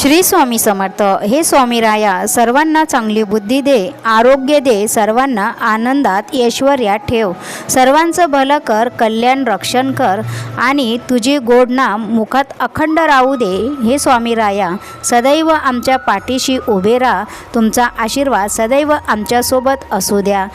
श्री स्वामी समर्थ. हे स्वामी राया सर्वांना चांगली बुद्धी दे आरोग्य दे सर्वांना आनंदात ऐश्वर्यात ठेव. सर्वांचं भलं कर कल्याण रक्षण कर आणि तुझे गोड नाम मुखात अखंड राहू दे हे स्वामी राया सदैव आमच्या पाठीशी उभे राहा. तुमचा आशीर्वाद सदैव आमच्यासोबत असू द्या.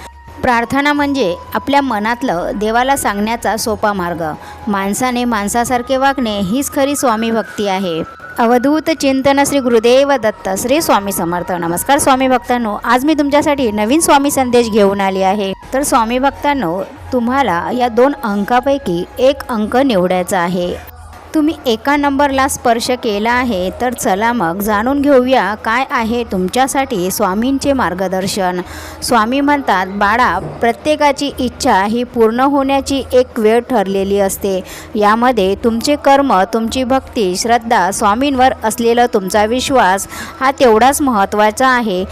प्रार्थना म्हणजे आपल्या मनातलं देवाला सांगण्याचा सोपा मार्ग. माणसाने माणसासारखे वागणे हीच खरी स्वामी भक्ती आहे. अवधूत चिंतन श्री गुरुदेव दत्त श्री स्वामी समर्थ. नमस्कार स्वामी भक्तांनो आज मी तुमच्यासाठी नवीन स्वामी संदेश घेऊन आली आहे. तर स्वामी भक्तांनो तुम्हाला या दोन अंकापैकी एक अंक निवडायचा आहे. तुम्ही एका नंबरला स्पर्श केला आहे तर चला मग जाणून घेऊया काय आहे तुमच्यासाठी स्वामींचे मार्गदर्शन. स्वामी म्हणतात बाळा प्रत्येकाची इच्छा ही पूर्ण होण्याची एक वेळ ठरलेली असते. यामध्ये तुमचे कर्म तुमची भक्ती श्रद्धा स्वामींवर असलेला तुमचा विश्वास हा तेवढाच महत्त्वाचा आहे.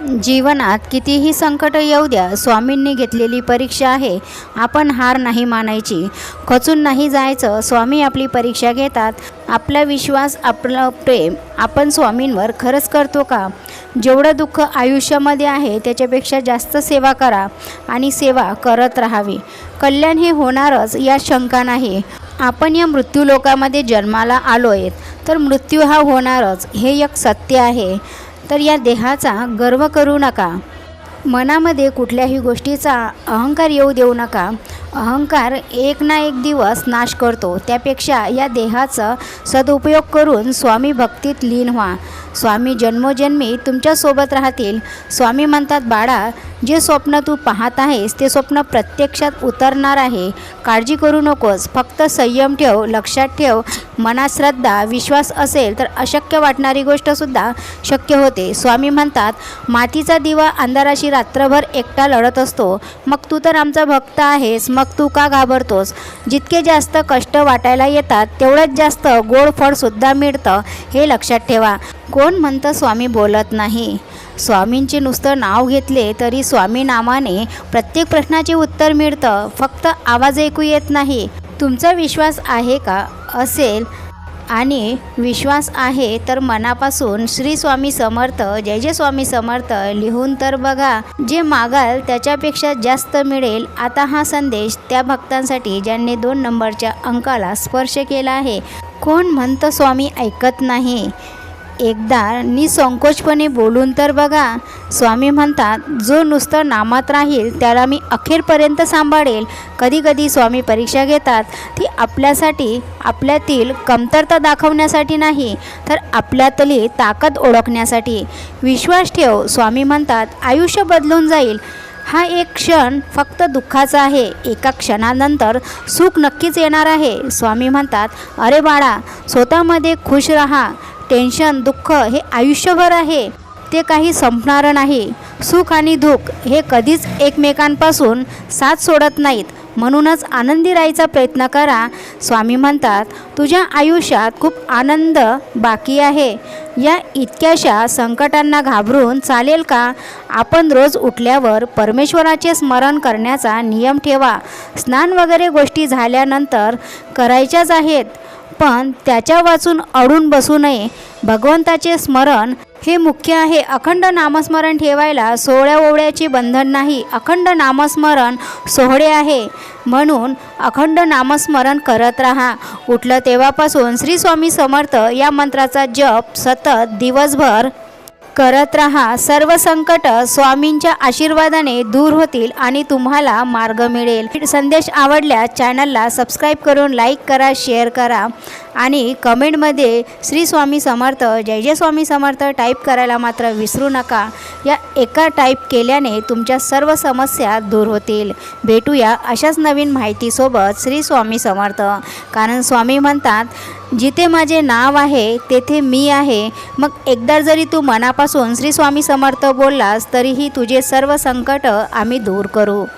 जीवनात कितीही संकट येऊ द्या स्वामींनी घेतलेली परीक्षा आहे. आपण हार नाही मानायची. खचून नाही जायचं. स्वामी आपली परीक्षा घेतात. आपला विश्वास आपलं प्रेम आपण स्वामींवर खरंच करतो का? जेवढं दुःख आयुष्यामध्ये आहे त्याच्यापेक्षा जास्त सेवा करा आणि सेवा करत राहावी. कल्याण हे होणारच या शंका नाही. आपण या मृत्यूलोकामध्ये जन्माला आलो आहेत तर मृत्यू हा होणारच. हे एक सत्य आहे. तर या देहाचा गर्व करू नका. मनामध्ये कुठल्याही गोष्टीचा अहंकार येऊ देऊ नका. अहंकार एक ना एक दिवस नाश करतो. त्यापेक्षा या देहाचा सदुपयोग करून स्वामी भक्तीत लीन व्हा. स्वामी जन्मोजन्मी तुमच्यासोबत राहतील. स्वामी म्हणतात बाळा जे स्वप्न तू पाहत आहेस ते स्वप्न प्रत्यक्षात उतरणार आहे. काळजी करू नकोस. फक्त संयम ठेव लक्षात ठेव. मनात श्रद्धा विश्वास असेल तर अशक्य वाटणारी गोष्टसुद्धा शक्य होते. स्वामी म्हणतात मातीचा दिवा अंधाराशी रात्रभर एकटा लढत असतो. मग तू तर आमचा भक्त आहेस. मग तू का घाबरतोस? जितके जास्त कष्ट वाटायला येतात तेवढंच जास्त गोड फळसुद्धा मिळतं. हे लक्षात ठेवा. कोण म्हणतं स्वामी बोलत नाही. स्वामींचे नुसतं नाव घेतले तरी स्वामी नामाने प्रत्येक प्रश्नाचे उत्तर मिळतं. फक्त आवाज ऐकू येत नाही. तुमचा विश्वास आहे का? असेल. आणि विश्वास आहे तर मनापासून श्री स्वामी समर्थ जय जय स्वामी समर्थ लिहून तर बघा. जे मागाल त्याच्यापेक्षा जास्त मिळेल. आता हा संदेश त्या भक्तांसाठी ज्यांनी दोन नंबरच्या अंकाला स्पर्श केला आहे. कोण म्हणतं स्वामी ऐकत नाही? एकदा निसंकोचपणे बोलून तर बघा. स्वामी म्हणतात जो नुसतं नामात राहील त्याला मी अखेरपर्यंत सांभाळेल. कधीकधी स्वामी परीक्षा घेतात. ती आपल्यासाठी आपल्यातील कमतरता दाखवण्यासाठी नाही तर आपल्यातली ताकद ओळखण्यासाठी. विश्वास ठेव स्वामी म्हणतात आयुष्य बदलून जाईल. हा एक क्षण फक्त दुःखाचा आहे. एका क्षणानंतर सुख नक्कीच येणार आहे. स्वामी म्हणतात अरे बाळा स्वतःमध्ये खुश राहा. टेन्शन दुःख हे आयुष्यभर आहे. ते काही संपणारं नाही. सुख आणि दुःख हे कधीच एकमेकांपासून साथ सोडत नाहीत. म्हणूनच आनंदी राहायचा प्रयत्न करा. स्वामी म्हणतात तुझ्या आयुष्यात खूप आनंद बाकी आहे. या इतक्याशा संकटांना घाबरून चालेल का? आपण रोज उठल्यावर परमेश्वराचे स्मरण करण्याचा नियम ठेवा. स्नान वगैरे गोष्टी झाल्यानंतर करायच्याच आहेत. पण त्याच्या वाचून अडून बसू नये. भगवंताचे स्मरण हे मुख्य आहे. अखंड नामस्मरण ठेवायला सोहळ्या ओवळ्याचे बंधन नाही. अखंड नामस्मरण सोहळे आहे. म्हणून अखंड नामस्मरण करत राहा. उठलं तेव्हापासून श्री स्वामी समर्थ या मंत्राचा जप सतत दिवसभर करत राहा. सर्व संकट स्वामींच्या आशीर्वादाने दूर होतील आणि तुम्हाला मार्ग मिळेल. संदेश आवडल्यास चॅनलला सबस्क्राईब करून लाईक करा शेअर करा आणि कमेंटमध्ये श्री स्वामी समर्थ जय जय स्वामी समर्थ टाईप करायला मात्र विसरू नका. या एका टाईप केल्याने तुमच्या सर्व समस्या दूर होतील. भेटूया अशाच नवीन माहितीसोबत श्री स्वामी समर्थ. कारण स्वामी म्हणतात जिथे माझे नाव आहे तेथे मी आहे. मग एकदा जरी तू मनापासून श्री स्वामी समर्थ बोललास तरीही तुझे सर्व संकट आम्ही दूर करू.